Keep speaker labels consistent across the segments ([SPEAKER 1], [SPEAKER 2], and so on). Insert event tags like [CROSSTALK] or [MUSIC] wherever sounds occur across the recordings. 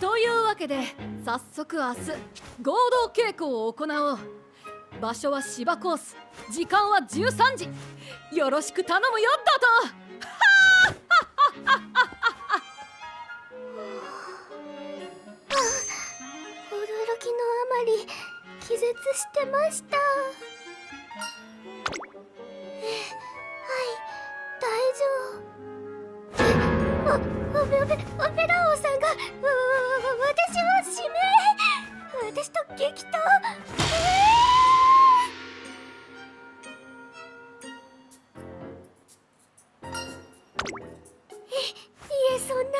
[SPEAKER 1] というわけで早速明日合同稽古を行おう。場所は芝コース時間は13時。よろしく頼むよドト。[LAUGHS]
[SPEAKER 2] 驚きのあまり気絶してました。さんがわ私を指名私と激闘えいえそんな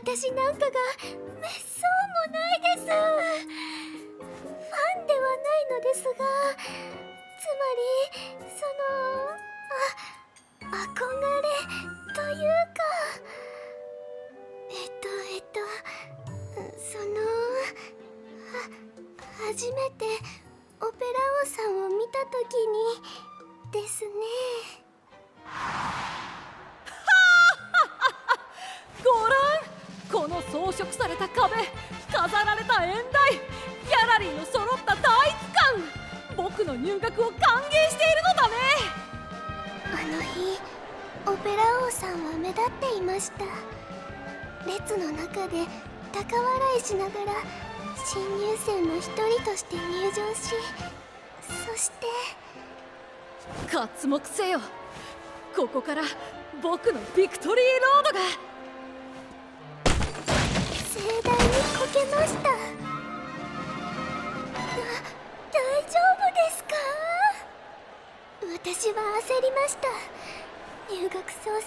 [SPEAKER 2] 私なんかがめっそうもないですファンではないのですがつまりそのあ憧れというか初めてオペラ王さんを見た時にですね。[LAUGHS]
[SPEAKER 1] ご覧この装飾された壁飾られた演台ギャラリーの揃った体育館僕の入学を歓迎しているのだね。
[SPEAKER 2] あの日オペラ王さんは目立っていました。列の中で高笑いしながら新入生の一人として入場しそして
[SPEAKER 1] 刮目せよ。ここから僕のビクトリーロードが。
[SPEAKER 2] 盛大にこけました。だ大丈夫ですか？私は焦りました。入学早々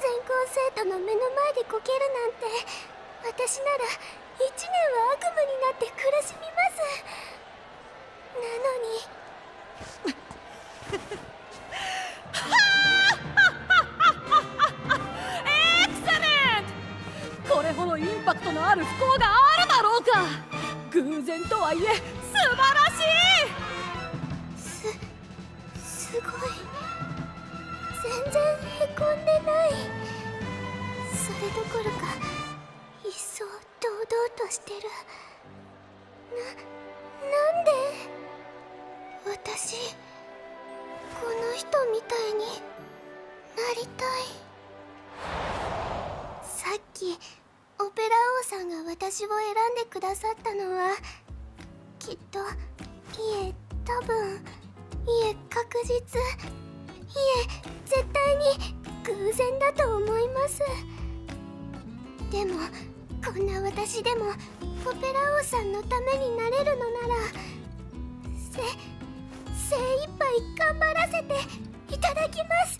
[SPEAKER 2] 全校生徒の目の前でこけるなんて。私なら1年は悪夢になって苦しみます。なのに。[LAUGHS]
[SPEAKER 1] エクセレント!これほどインパクトのある不幸があるだろうか!偶然とはいえ素晴らしい!
[SPEAKER 2] すすごい。全然へこんでない。それどころか一層としてる。ななんで？私この人みたいになりたい。さっきオペラ王さんが私を選んでくださったのはきっといえ多分いえ確実いえ絶対に偶然だと思います。でもこんな私でもオペラ王さんのためになれるのならせ精一杯頑張らせていただきます。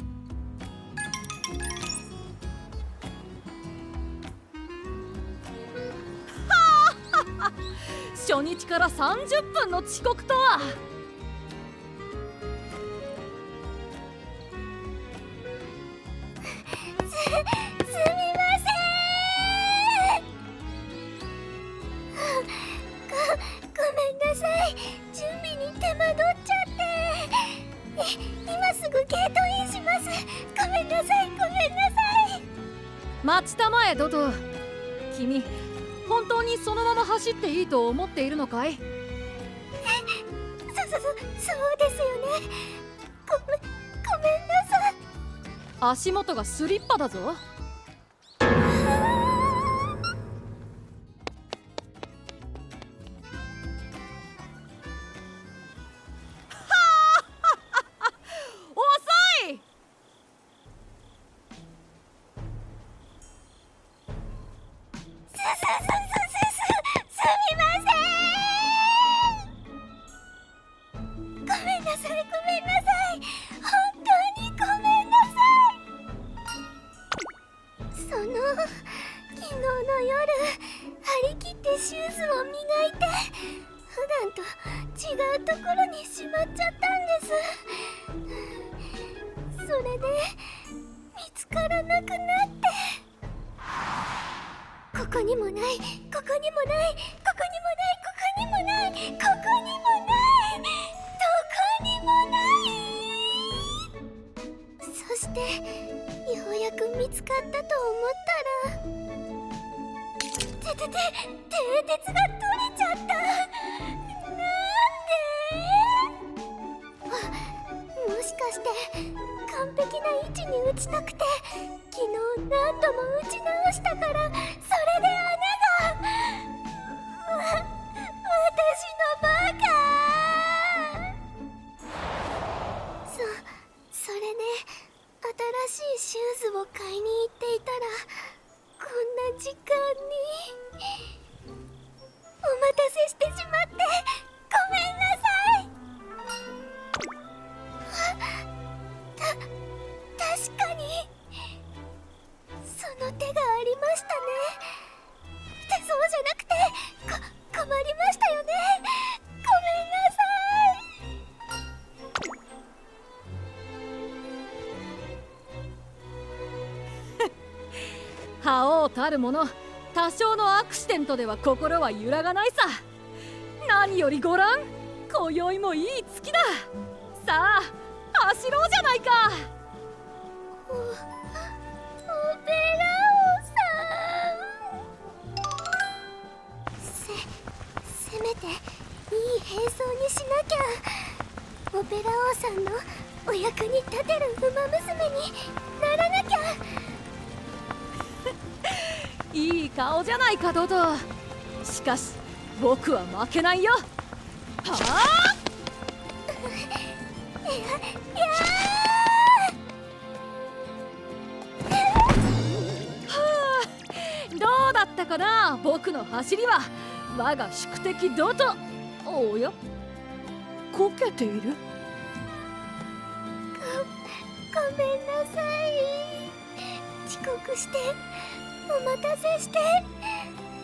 [SPEAKER 1] 初日から30分の遅刻とは [LAUGHS]
[SPEAKER 2] っちゃってい今すぐゲートインしますごめんなさいごめんなさい
[SPEAKER 1] 待ちたまえドド君本当にそのまま走っていいと思っているのかい？
[SPEAKER 2] そそそそうですよね。ごめんごめんなさい。
[SPEAKER 1] 足元がスリッパだぞ
[SPEAKER 2] その昨日の夜張り切ってシューズを磨いて普段と違うところにしまっちゃったんです。それで見つからなくなって。ここにもないここにもないここにもないここにもないここにもないここにもない。そしてく見つかったと思ったら。ててて蹄鉄が取れちゃったなんでもしかして完璧な位置に打ちたくて昨日何度も打ち直したからそれで
[SPEAKER 1] 覇王たるもの多少のアクシデントでは心は揺らがないさ。何よりご覧今宵もいい月だ。さあ走ろうじゃないか。
[SPEAKER 2] おオペラ王さんせせめていい並走にしなきゃ。オペラ王さんのお役に立てる馬娘に。
[SPEAKER 1] 顔じゃないかドド。しかし僕は負けないよ。はあ。はあどうだったかな僕の走りは。我が宿敵ドド。おや？こけている？
[SPEAKER 2] ごごめんなさい。遅刻して。お待たせして。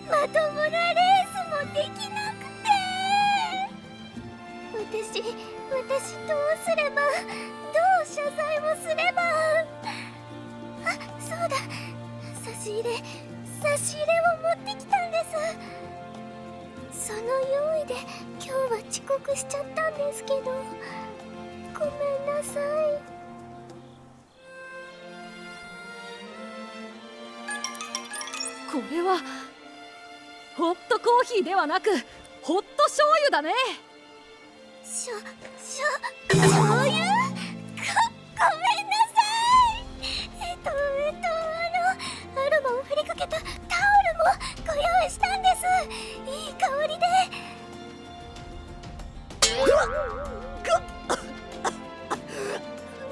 [SPEAKER 2] まともなレースもできなくて。私私どうすればどう謝罪をすれば。あそうだ。差し入れ差し入れを持ってきたんです。その用意で今日は遅刻しちゃったんですけど。ごめんなさい。
[SPEAKER 1] これはホットコーヒーではなくホット醤油だね。
[SPEAKER 2] しょしょ醤油？ごごめんなさい。えっとえっとあのアロマを振りかけたタオルもご用意したんです。いい香りで。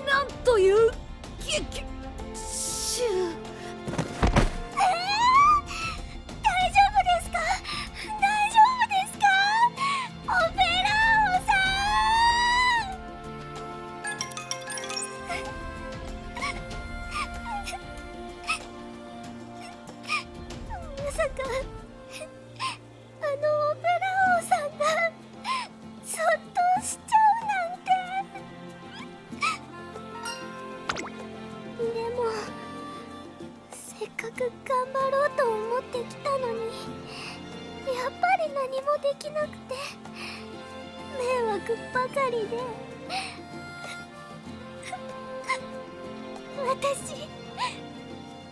[SPEAKER 1] なんというきき
[SPEAKER 2] く頑張ろうと思ってきたのにやっぱり何もできなくて迷惑ばかりで。[LAUGHS] 私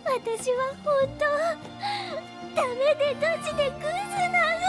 [SPEAKER 2] 私は本当ダメでガチでクズなの。